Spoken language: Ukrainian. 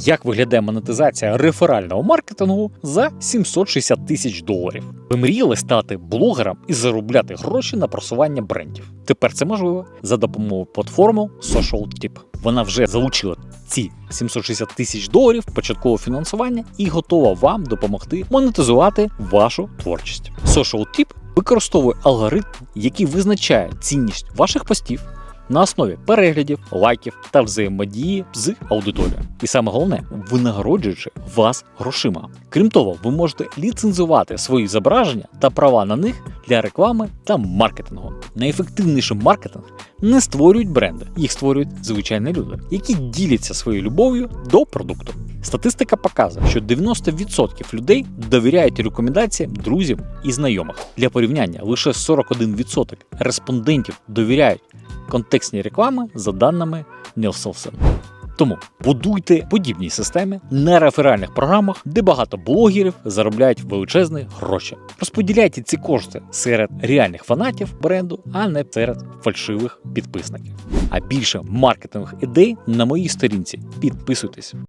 як виглядає монетизація реферального маркетингу за 760 тисяч доларів. Ви мріяли стати блогером і заробляти гроші на просування брендів. Тепер це можливо за допомогою платформи SocialTip. Вона вже залучила ці 760 тисяч доларів початкового фінансування і готова вам допомогти монетизувати вашу творчість. SocialTip використовує алгоритм, який визначає цінність ваших постів на основі переглядів, лайків та взаємодії з аудиторією. І саме головне, винагороджуючи вас грошима. Крім того, ви можете ліцензувати свої зображення та права на них для реклами та маркетингу. Найефективніший маркетинг не створюють бренди, їх створюють звичайні люди, які діляться своєю любов'ю до продукту. Статистика показує, що 90% людей довіряють рекомендаціям друзів і знайомих. Для порівняння лише 41% респондентів довіряють контекстні реклами за даними Nielsen. Тому будуйте подібні системи на реферальних програмах, де багато блогерів заробляють величезні гроші. Розподіляйте ці кошти серед реальних фанатів бренду, а не серед фальшивих підписників. А більше маркетингових ідей на моїй сторінці. Підписуйтесь.